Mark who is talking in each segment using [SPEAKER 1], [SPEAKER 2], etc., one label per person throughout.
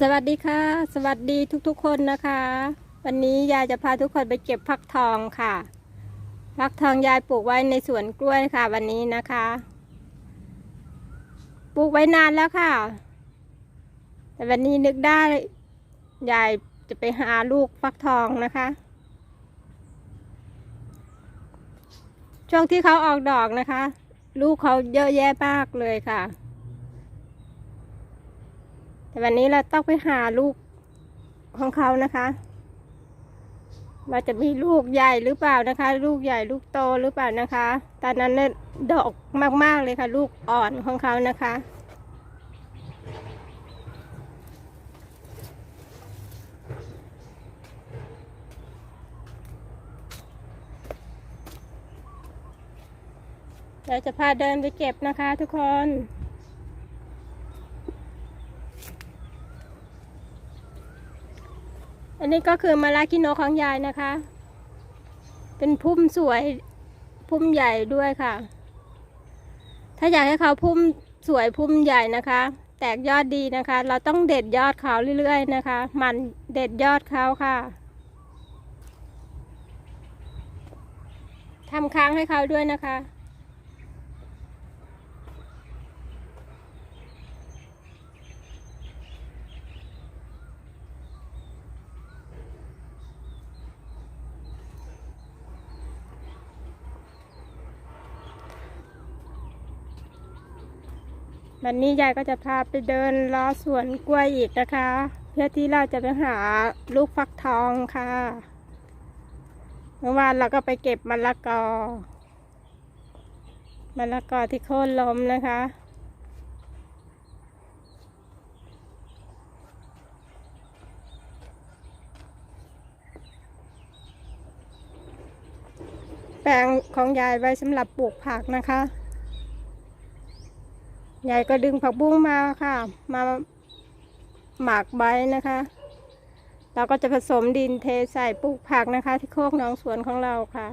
[SPEAKER 1] สวัสดีค่ะ สวัสดีทุกๆคนนะคะ วันนี้ยายจะพาทุกคนไปเก็บฟักทองค่ะฟักทองยายปลูกไว้ในสวนกล้วยค่ะ วันนี้นะคะ ปลูกไว้นานแล้วค่ะ แต่วันนี้นึกได้ยายจะไปหาลูกฟักทองนะคะ ช่วงที่เขาออกดอกนะคะ ลูกเขาเยอะแยะมากเลยค่ะ แต่วันนี้เราต้องไปหาลูกของเขานะคะว่าจะมีลูกใหญ่หรือเปล่านะคะ ลูกใหญ่ลูกโตหรือเปล่านะคะ ตอนนั้นเนี่ยดอกมากๆเลยค่ะ ลูกอ่อนของเขานะคะ เราจะพาเดินไปเก็บนะคะทุกคน อันนี้ก็คือมาลาคิโนของยายนะคะ เป็นพุ่มสวย พุ่มใหญ่ด้วยค่ะ ถ้าอยากให้เขาพุ่มสวยพุ่มใหญ่นะคะ แตกยอดดีนะคะ เราต้องเด็ดยอดเขาเรื่อยๆนะคะ มันเด็ดยอดเขาค่ะทำค้างให้เขาด้วยนะคะ วันนี้ยายก็จะพาไปเดินล้อสวนกล้วยอีกนะคะ เพื่อที่เราจะไปหาลูกฟักทองค่ะ เมื่อวานเราก็ไปเก็บมะละกอมะละกอที่โค่นล้มนะคะแปลงของยายไว้สำหรับปลูกผักนะคะ ยายก็ดึงผักบุ้งมาค่ะ มาหมักใบนะคะ เราก็จะผสมดินเทใส่ปลูกผักนะคะ ที่โคกหน้องสวนของเราค่ะ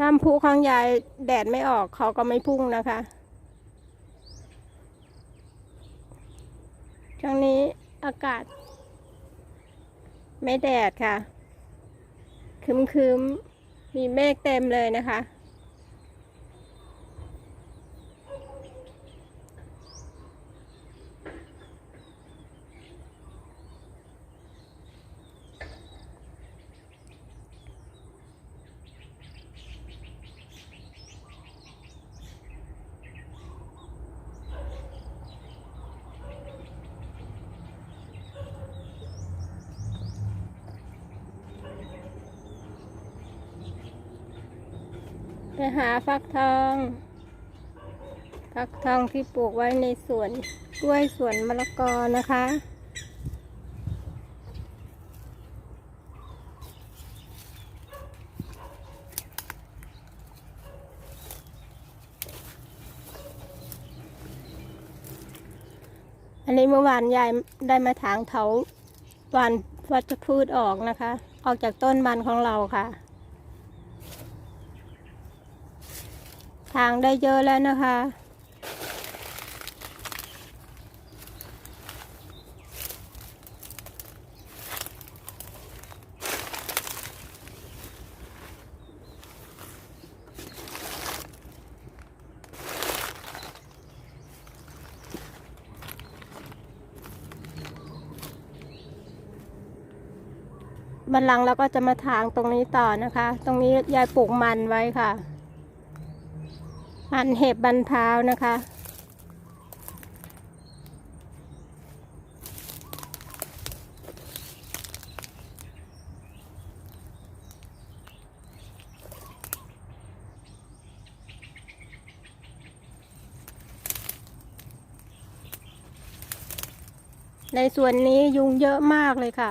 [SPEAKER 1] น้ำพุของยายแดดไม่ออกเขาก็ไม่พุ่งนะคะช่วงนี้อากาศ ไม่แดดค่ะ คึมคึมๆ มีเมฆเต็มเลยนะคะ ไปหาฟักทอง ฟักทองที่ปลูกไว้ในสวนกล้วยสวนมะละกอนะคะ อันนี้เมื่อวานยายได้มาถางเถาวันวัชพืชออกนะคะ ออกจากต้นมันของเราค่ะ ทางได้เยอะแล้วนะคะ บันลังเราก็จะมาถางตรงนี้ต่อนะคะ ตรงนี้ยายปลูกมันไว้ค่ะ มันเห็บบันพราวนะคะ ในส่วนนี้ยุงเยอะมากเลยค่ะ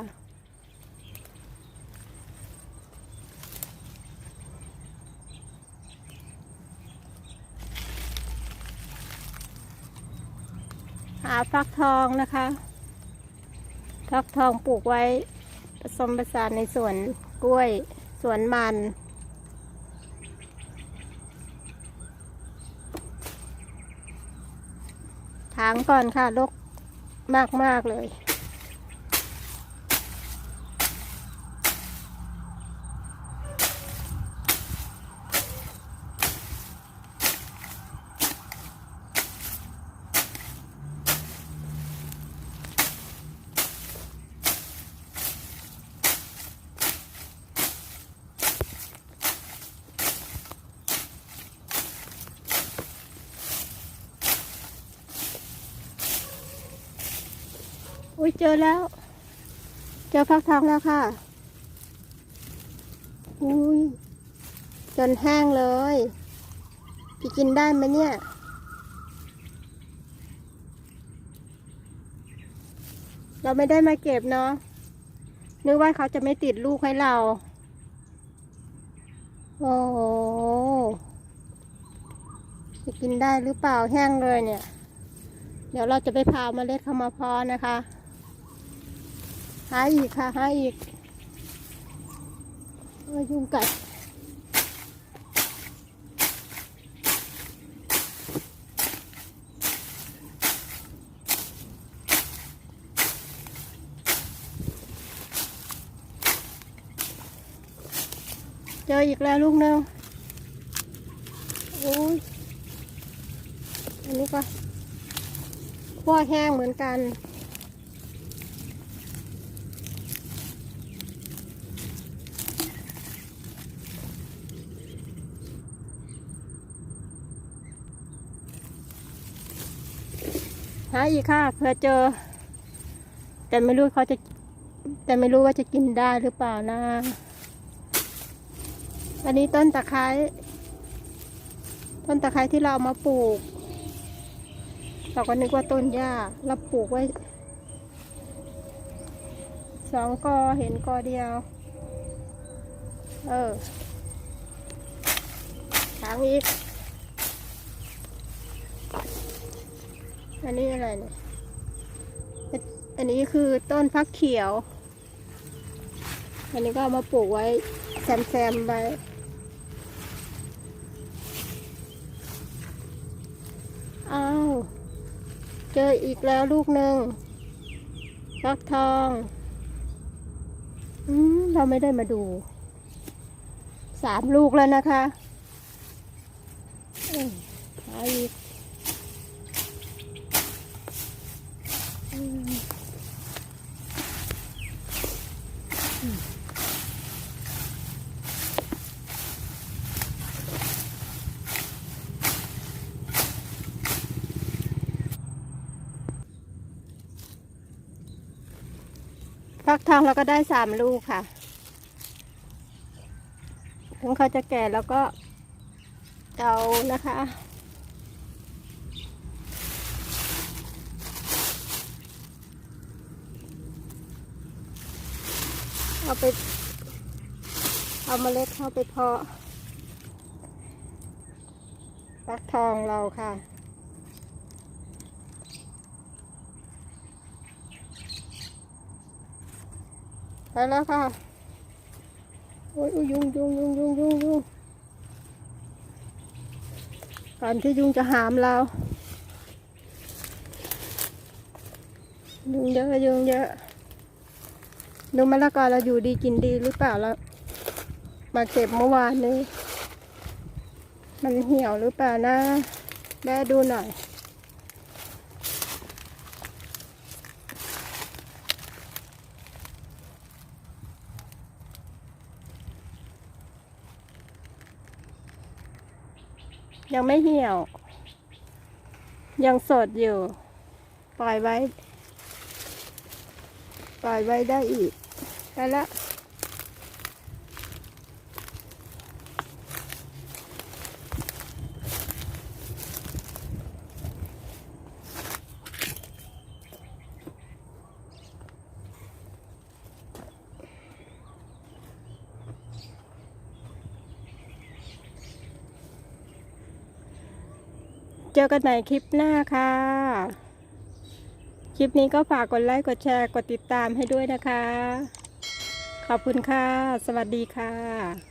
[SPEAKER 1] หาฟักทองนะคะฟักทองปลูกไว้ผสมผสานในสวนกล้วยสวนมัน ถางก่อนค่ะลกมาก ๆ เลย อุ้ยเจอแล้ว เจอฟักทองแล้วค่ะ อุ้ยจนแห้งเลยจะกินได้ไหมเนี่ย เราไม่ได้มาเก็บเนาะนึกว่าเขาจะไม่ติดลูกให้เรา โอ้โหจะกินได้หรือเปล่าแห้งเลยเนี่ย เดี๋ยวเราจะไปพาเมล็ดเข้ามาพอนะคะ หาอีกค่ะหาอีกโอ้ยยุงกัดเจออีกแล้วลูกหนึงโอ้ยอันนี้ก็ขั้วแห้งเหมือนกันาอีกค่ะเผื่อเจอ แต่ไม่รู้เขาจะ แต่ไม่รู้ว่าจะกินได้หรือเปล่านะอันนี้ต้นตะไคร้ต้นตะไคร้ที่เราเอามาปลูกเราก็นึกว่าต้นหญ้าเราปลูกไว้สองกอเห็นกอเดียว เออถางอีก อันนี้อะไรเนี่ย อันนี้คือต้นฟักเขียว อันนี้ก็เอามาปลูกไว้แซมๆไปอ้าวเจออีกแล้วลูกหนึ่งฟักทอง อืมเราไม่ได้มาดู สามลูกแล้วนะคะ เอ้ยหาอีกอืมอืม ฟักทองเราก็ได้สามลูกค่ะ ถึงเขาจะแก่แล้วก็เอานะคะ เอาไป เอาเมล็ดเข้าไปเพาะฟักทองเราค่ะ ไปแล้วค่ะ โอ้ยอุ๊ยยุงยุงยุงยุงยุงยุงก่อนที่ยุงจะหามเรา ยุงเยอะยุงเยอะ ดูมะละกอเราอยู่ดีกินดีหรือเปล่าแล้วมาเก็บเมื่อวานนี้ มันเหี่ยวหรือเปล่านะแม่ดูหน่อยยังไม่เหี่ยว ยังสดอยู่ ปล่อยไว้ ปล่อยไว้ได้อีก ไปละเจอกันใหม่คลิปหน้าค่ะคลิปนี้ก็ฝากกดไลค์ กดแชร์ กดติดตามให้ด้วยนะคะ ขอบคุณค่ะ สวัสดีค่ะ